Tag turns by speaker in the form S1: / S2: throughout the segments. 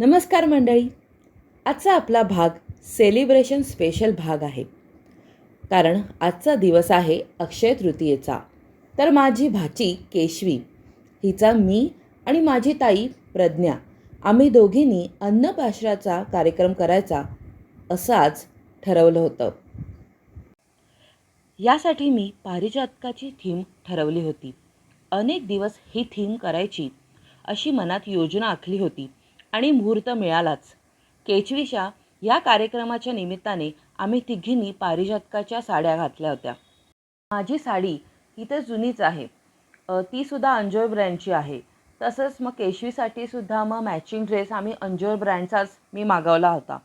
S1: नमस्कार मंडळी. आजचा आपला भाग सेलिब्रेशन स्पेशल भाग आहे. कारण आजचा दिवस आहे अक्षय तृतीयेचा. तर माझी भाची केशवी हिचा मी आणि माझी ताई प्रज्ञा आम्ही दोघींनी अन्नपाशराचा कार्यक्रम करायचा असं आज ठरवलं होतं. यासाठी मी पारिजातकाची थीम ठरवली होती. अनेक दिवस ही थीम करायची अशी मनात योजना आखली होती. आणि मुहूर्त मिळालाच. केचवीच्या या कार्यक्रमाच्या निमित्ताने आम्ही तिघींनी पारिजातकाच्या साड्या घातल्या होत्या. माझी साडी ही तर जुनीच आहे. ती तीसुद्धा अंजोर ब्रँडची आहे. तसंच मग केशवीसाठी सुद्धा मग मॅचिंग ड्रेस आम्ही अंजोर ब्रँडचाच मी मागवला होता.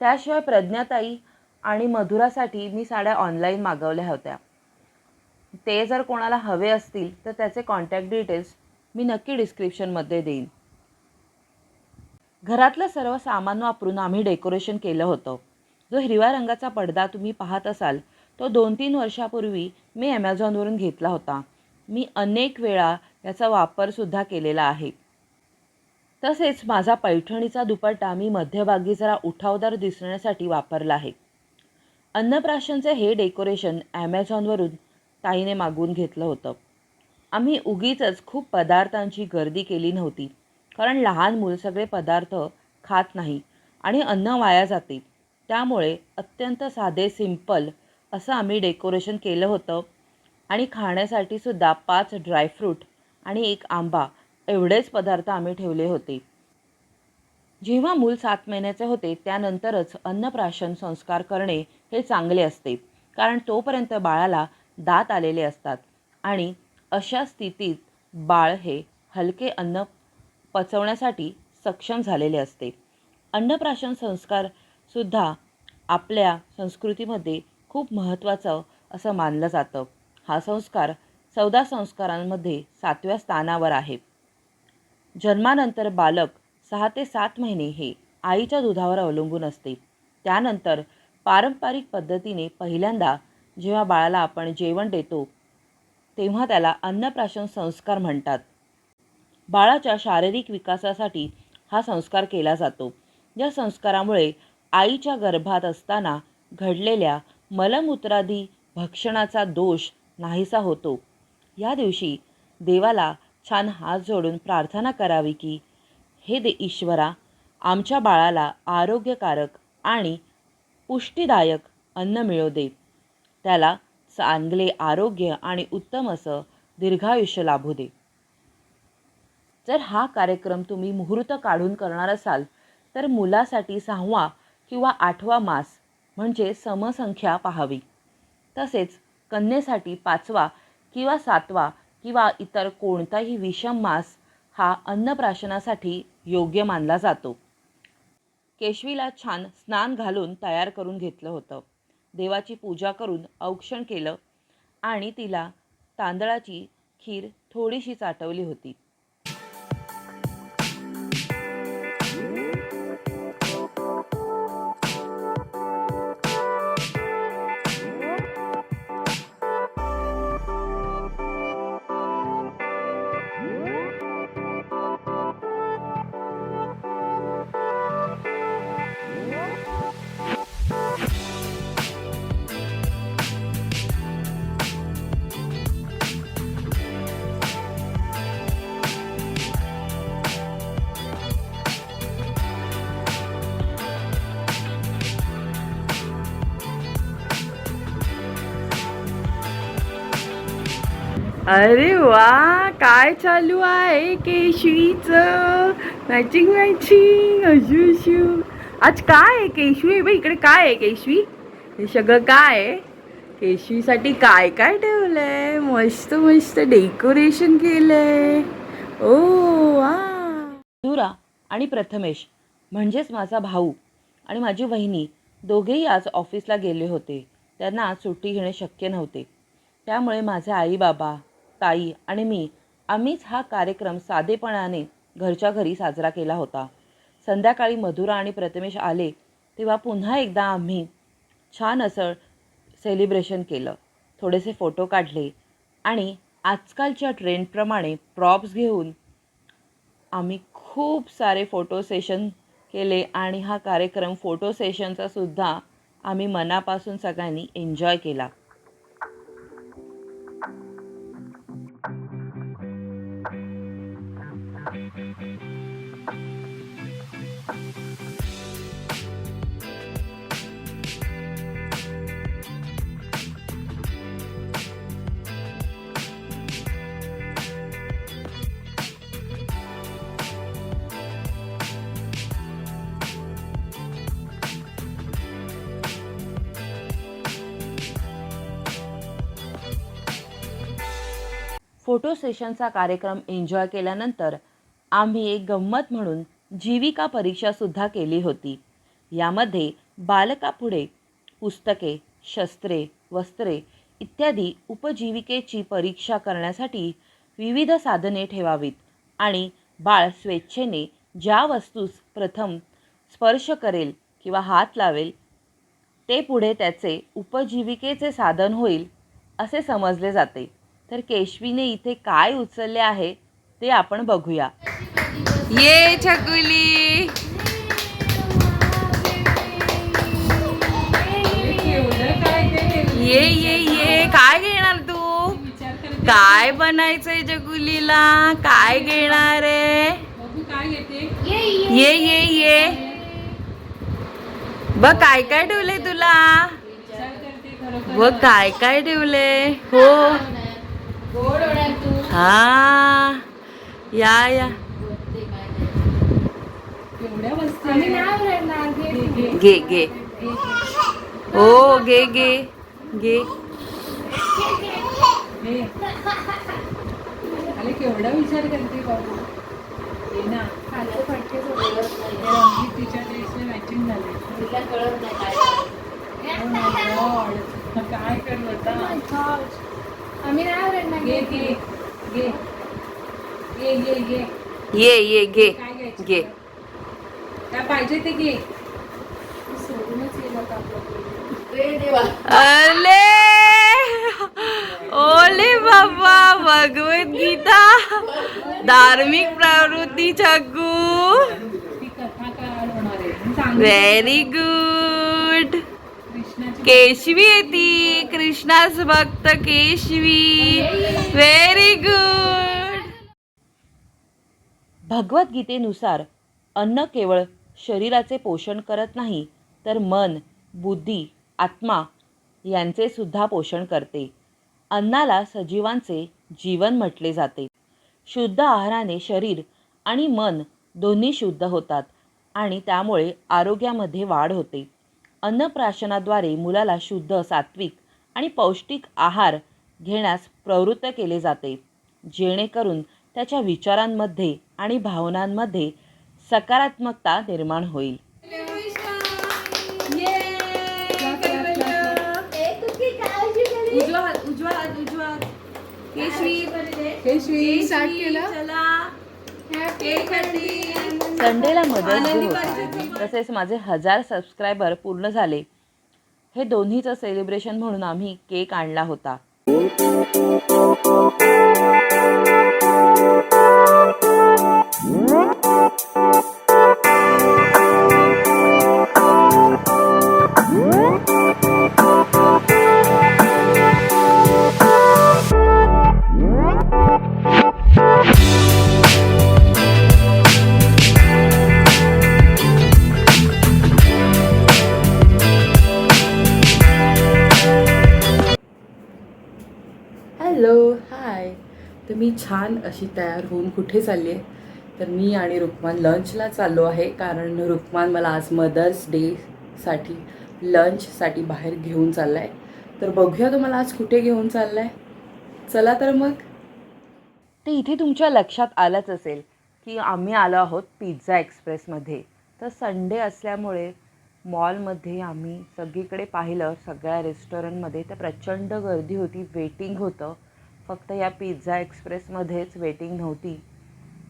S1: त्याशिवाय प्रज्ञाताई आणि मधुरासाठी मी साड्या ऑनलाईन मागवल्या होत्या. ते जर कोणाला हवे असतील तर त्याचे कॉन्टॅक्ट डिटेल्स मी नक्की डिस्क्रिप्शनमध्ये देईन. घरातलं सर्व सामान वापरून आम्ही डेकोरेशन केलं होतं. जो हिरव्या रंगाचा पडदा तुम्ही पाहत असाल तो दोन तीन वर्षापूर्वी मी ॲमेझॉनवरून घेतला होता. मी अनेक वेळा याचा वापरसुद्धा केलेला आहे. तसेच माझा पैठणीचा दुपट्टा मी मध्यभागी जरा उठावदार दिसण्यासाठी वापरला आहे. अन्नप्राशनचे हे डेकोरेशन ॲमेझॉनवरून ताईने मागून घेतलं होतं. आम्ही उगीच खूप पदार्थांची गर्दी केली नव्हती. कारण लहान मूल सगळे पदार्थ खात नाही आणि अन्न वाया जाते. त्यामुळे अत्यंत साधे सिंपल असं आम्ही डेकोरेशन केलं होतं. आणि खाण्यासाठी सुद्धा पाच ड्रायफ्रूट आणि एक आंबा एवढेच पदार्थ आम्ही ठेवले होते. जेव्हा मूल सात महिन्याचे होते त्यानंतरच अन्नप्राशन संस्कार करणे हे चांगले असते. कारण तोपर्यंत बाळाला दात आलेले असतात. आणि अशा स्थितीत बाळ हे हलके अन्न पचवण्यासाठी सक्षम झालेले असते. अन्नप्राशन संस्कारसुद्धा आपल्या संस्कृतीमध्ये खूप महत्त्वाचं असं मानलं जातं. हा संस्कार चौदा संस्कारांमध्ये सातव्या स्थानावर आहे. जन्मानंतर बालक सहा ते सात महिने हे आईच्या दुधावर अवलंबून असते. त्यानंतर पारंपरिक पद्धतीने पहिल्यांदा जेव्हा बाळाला आपण जेवण देतो तेव्हा त्याला अन्नप्राशन संस्कार म्हणतात. बाळाच्या शारीरिक विकासासाठी हा संस्कार केला जातो. या संस्कारामुळे आईच्या गर्भात असताना घडलेल्या मलमूत्रादी भक्षणाचा दोष नाहीसा होतो. या दिवशी देवाला छान हात जोडून प्रार्थना करावी की हे दे ईश्वरा आमच्या बाळाला आरोग्यकारक आणि पुष्टीदायक अन्न मिळू दे त्याला चांगले आरोग्य आणि उत्तम असं दीर्घायुष्य लाभू दे. जर हा कार्यक्रम तुम्ही मुहूर्त काढून करणार असाल तर मुलासाठी सहावा किंवा आठवा मास म्हणजे समसंख्या पाहावी. तसेच कन्येसाठी पाचवा किंवा सातवा किंवा इतर कोणताही विषम मास हा अन्नप्राशनासाठी योग्य मानला जातो. केशवीला छान स्नान घालून तयार करून घेतलं होतं. देवाची पूजा करून औक्षण केलं आणि तिला तांदळाची खीर थोडीशी चाटवली होती. अरे वा काय चालू आहे केशवीच? Matching matching Ashu Ashu. आज काय आहे केशवी? बाई इकडे काय आहे केशवी? हे सगळं काय आहे? केशवीसाठी काय काय ठेवलंय? मस्त मस्त डेकोरेशन केलंय. ओ वा. धुरा आणि प्रथमेश म्हणजेच माझा भाऊ आणि माझी वहिनी दोघेही आज ऑफिसला गेले होते. त्यांना आज सुट्टी घेणे शक्य नव्हते. त्यामुळे माझे आई बाबा ताई आणि मी. आम्हीच हा कार्यक्रम साधेपणाने घरच्या घरी साजरा केला होता. संध्याकाळी मधुरा आणि प्रथमेश आले तेव्हा पुन्हा एकदा आम्ही छान असं सेलिब्रेशन केलं. थोडेसे फोटो काढले आणि आजकालच्या ट्रेंडप्रमाणे प्रॉप्स घेऊन आम्ही खूप सारे फोटो सेशन केले आणि हा कार्यक्रम फोटो सेशनचा सुद्धा आम्ही मनापासून सगळ्यांनी एन्जॉय केला. फोटो सेशनचा कार्यक्रम एन्जॉय केल्यानंतर आम्ही एक गंमत म्हणून जीविका परीक्षासुद्धा केली होती. यामध्ये बालकापुढे पुस्तके शस्त्रे वस्त्रे इत्यादी उपजीविकेची परीक्षा करण्यासाठी विविध साधने ठेवावीत आणि बाळ स्वेच्छेने ज्या वस्तूस प्रथम स्पर्श करेल किंवा हात लावेल ते पुढे त्याचे उपजीविकेचे साधन होईल असे समजले जाते. तर केशवीने इथे काय उचलले आहे? ते आपण बघूया. ये छकुली. ये ये ये. काय घेणार तू? काय बनायचंय चकुलीला काय घेणार आहे? ये ये ये. बघ काय काय ठेवले तुला? बघ काय काय ठेवले हो. हा. या या. घे घे हो घे घे. घे.
S2: अरे केवढा विचार करते बाबू. ये ना. रंगीत तिच्या मॅचिंग झाले. Oh. काय. कर आता?
S3: आम्ही नाही आवडणार
S2: घे. घे. घे.
S1: ये ये घे घे.
S2: पाहिजे ते घे.
S1: अले! ओले बाबा भगवद्गीता धार्मिक प्रवृत्ती छगू. व्हेरी गुड केशवी येती कृष्णास भक्त केशवी. व्हेरी गुड भगवद्गीतेनुसार अन्न केवळ शरीराचे पोषण करत नाही तर मन बुद्धी आत्मा यांचे सुद्धा पोषण करते. अन्नाला सजीवांचे जीवन म्हटले जाते. शुद्ध आहाराने शरीर आणि मन दोन्ही शुद्ध होतात आणि त्यामुळे आरोग्यामध्ये वाढ होते. अन्नप्राशनाद्वारे मुलाला शुद्ध सात्विक आणि पौष्टिक आहार घेण्यास प्रवृत्त केले जाते जेणेकरून त्याच्या विचारांमध्ये आणि भावनांमध्ये सकारात्मकता निर्माण होईल. संडेला होता तसेच माझे हजार सबस्क्रायबर पूर्ण झाले. हे दोन्हीचं सेलिब्रेशन म्हणून आम्ही केक आणला होता.
S4: हॅलो हाय तर मी छान अशी तयार होऊन कुठे चालली आहे तर मी आणि रुक्मान लंचला चाललो आहे कारण रुक्मान मला आज मदर्स डेसाठी लंचसाठी बाहेर घेऊन चालला आहे तर बघूया तुम्हाला आज कुठे घेऊन चालला आहे चला तर मग.
S1: ते इथे तुमच्या लक्षात आलंच असेल की आम्ही आलो आहोत पिझ्झा एक्सप्रेसमध्ये तर संडे असल्यामुळे मॉलमध्ये आम्ही सगळीकडे पाहिलं सगळ्या रेस्टॉरंटमध्ये तर प्रचंड गर्दी होती वेटिंग होतं. फक्त या पिझ्झा एक्सप्रेसमध्येच वेटिंग नव्हती.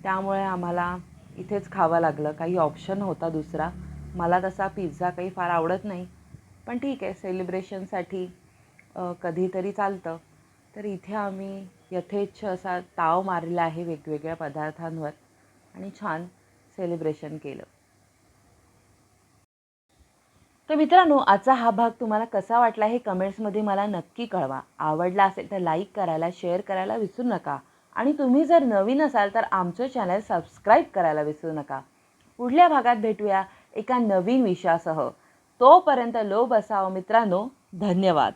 S1: त्यामुळे आम्हाला इथेच खावं लागलं. काही ऑप्शन होता दुसरा. मला तसा पिझ्झा काही फार आवडत नाही. पण ठीक आहे सेलिब्रेशनसाठी कधीतरी चालतं. तर इथे आम्ही यथेच्छ असा ताव मारलेला आहे वेगवेगळ्या पदार्थांवर. आणि छान सेलिब्रेशन केलं. तर मित्रांनो आजचा हा भाग तुम्हाला कसा वाटला हे कमेंट्समध्ये मला नक्की कळवा. आवडला असेल तर लाईक करायला शेअर करायला विसरू नका. आणि तुम्ही जर नवीन असाल तर आमचं चॅनल सबस्क्राईब करायला विसरू नका. पुढल्या भागात भेटूया एका नवीन विषयासह. तोपर्यंत लो असावं मित्रांनो. धन्यवाद.